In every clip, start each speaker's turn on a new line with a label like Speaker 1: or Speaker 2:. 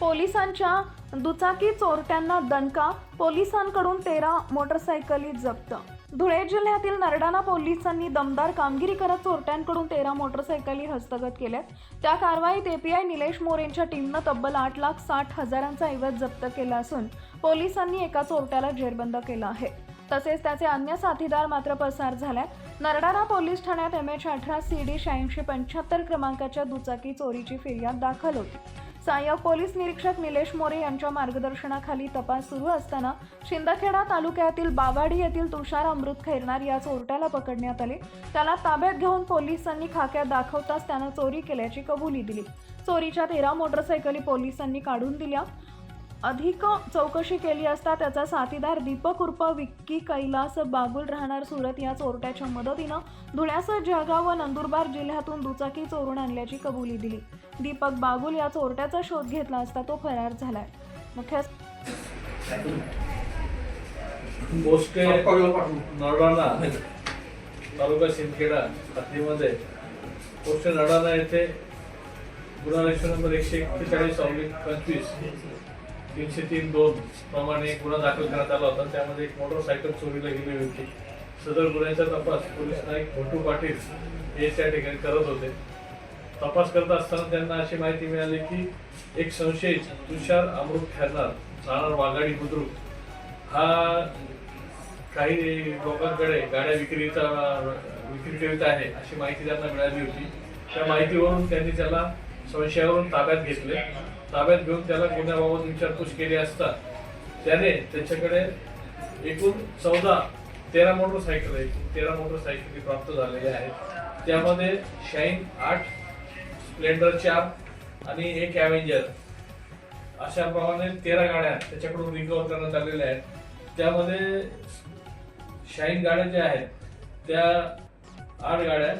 Speaker 1: पोलिसांच्या दुचाकी चोरट्यांना दणका पोलिसांकडून तेरा मोटरसायकली जप्त. धुळे जिल्ह्यातील नरडाणा पोलिसांनी दमदार कामगिरी करत चोरट्यांकडून तेरा मोटरसायकली हस्तगत केल्यात. त्या कारवाईत एपीआय निलेश मोरेंच्या टीमनं तब्बल आठ लाख साठ हजारांचा ऐवज जप्त केला असून पोलिसांनी एका चोरट्याला जेरबंद केला आहे. तसेच त्याचे अन्य साथीदार मात्र पसार झाल्यात. नरडाणा पोलीस ठाण्यात एम एच अठरा सी डी शहाऐंशी पंच्याहत्तर क्रमांकाच्या दुचाकी चोरीची फिर्याद दाखल होती. सहाय्यक पोलीस निरीक्षक निलेश मोरे यांच्या मार्गदर्शनाखाली तपास सुरू असताना शिंदखेडा तालुक्यातील बावाडी येथील तुषार अमृत खैरनार या चोरट्याला पकडण्यात आले. त्याला ताब्यात घेऊन पोलिसांनी खाक्यात दाखवताच त्यानं चोरी केल्याची कबुली दिली. चोरीच्या तेरा मोटरसायकली पोलिसांनी काढून दिल्या. अधिक चौकशी केली असता त्याचा साथीदार दीपक उर्फ विक्की कैलास बागुल राहणार सुरत या चोरट्याच्या मदतीनं धुळ्यासह जळगाव व नंदुरबार जिल्ह्यातून दुचाकी चोरून आणल्याची कबुली दिली. दीपक बागुल या चोरट्याचा शोध घेतला असता तो फरार झालाय. मुख्य
Speaker 2: तालुका शिंदखेडा हद्दीमध्ये पोस्टे नरडाणा येथे गुन्हा नंबर एकशे एक्केचाळीस पंचवीस. तीनशे तीन दोन प्रमाणे गुन्हा दाखल करण्यात आला होता. त्यामध्ये एक मोटरसायकल चोरीला गेली होती. सदर गुन्ह्याचा तपास पोलीस नाईक भटू पाटील हे त्या ठिकाणी करत होते. तपास करत असताना त्यांना अशी माहिती मिळाली की एक संशयित तुषार अमृत ठरणार राहणार वाघाडी बुद्रुक हा काही लोकांकडे गाड्या विक्रीचा विक्री करीत आहे अशी माहिती त्यांना मिळाली होती. त्या माहितीवरून त्यांनी त्याला संशयावरून ताब्यात घेतले. ताब्यात घेऊन त्याला गुन्ह्याबाबत विचारपूस केली असता त्याने त्याच्याकडे एकूण चौदा तेरा मोटरसायकल एकूण तेरा मोटरसायकली प्राप्त झालेल्या आहेत. त्यामध्ये शाईन आठ स्प्लेंडर चार आणि एक ॲव्हेंजर अशा प्रमाणे तेरा गाड्या त्याच्याकडून रिकवर करण्यात आलेल्या आहेत. त्यामध्ये शाईन गाड्या ज्या आहेत त्या आठ गाड्या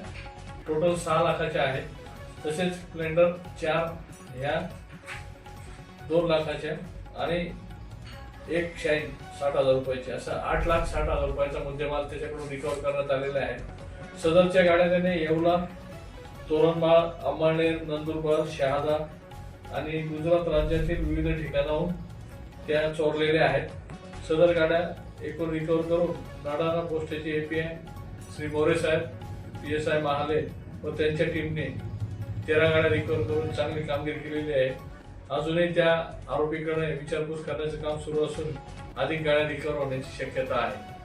Speaker 2: टोटल सहा लाखाच्या आहेत. तसेच स्प्लेंडर चार ह्या दोन लाखाच्या आणि एक शाईन साठ हजार रुपयाची. असं आठ लाख साठ हजार रुपयाचा मुद्देमाल त्याच्याकडून रिकवर करण्यात आलेला आहे. सदरच्या गाड्या त्याने येवला तोरणमाळ अंबानेर नंदुरबार शहादा आणि गुजरात राज्यातील विविध ठिकाणाहून त्या चोरलेल्या आहेत. सदर गाड्या एकूण रिकवर करून नाडाना पोस्टाचे एपीआय श्री मोरे साहेब पी एस आय महाले व त्यांच्या टीमने तेरा गाड्या रिकवर करून चांगली कामगिरी केलेली आहे. अजूनही त्या आरोपीकडे विचारपूस करण्याचं काम सुरू असून अधिक गाड्या रिकवर होण्याची शक्यता आहे.